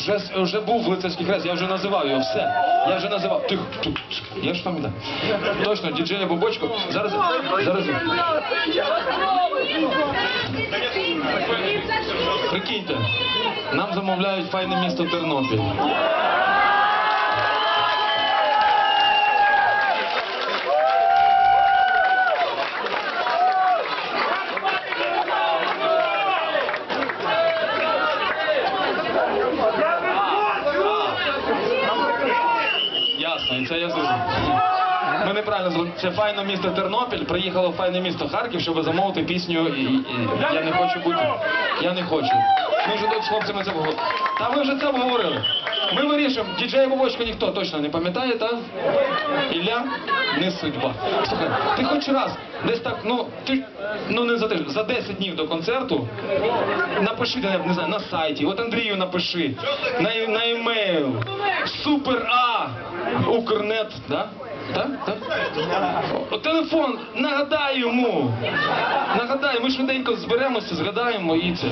вже, вже був лицарський хрест, я вже називав його, все. Я вже називав. Тих, тихо, я ж пам'ятаю. Точно, діджея бобочку. Зараз, зараз. Прикиньте, нам замовляють файне місто Тернопіль. Це я зрозумів. Ми неправильно зрозуміли. Це файне місто Тернопіль, приїхало в файне місто Харків, щоб замовити пісню. І, і- я не хочу бути. Я не хочу. Ми вже тут з хлопцями це обговорили. Та ми вже це обговорили. Ми вирішимо, діджея Бобочко ніхто точно не пам'ятає, та? Ілля не судьба. Слухай, ти хоч раз, десь так, ну, ти, ну не за тиждень, за 10 днів до концерту напиши, не знаю, на сайті, от Андрію напиши, на, на емейл, супер А, Укрнет, да? Так? Так? Телефон, нагадай йому. Нагадай, ми швиденько зберемося, згадаємо і це.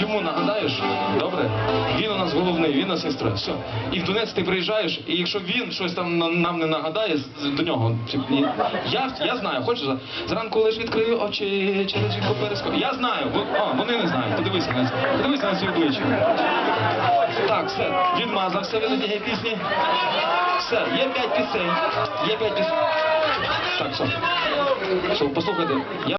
Йому нагадаєш? Добре? Він у нас головний, він у нас сестра. Все. І в Донець ти приїжджаєш, і якщо він щось там нам не нагадає, до нього. Я, я знаю, хочеш зранку лиш відкрию очі через жінку перескок. Я знаю, бо, о, вони не знають. Подивися на подивися на свої обличчя. Так, все, відмазався від однієї пісні. Все, є п'ять пісень. Є п'ять пісень. Так, все. Що, послухайте. Я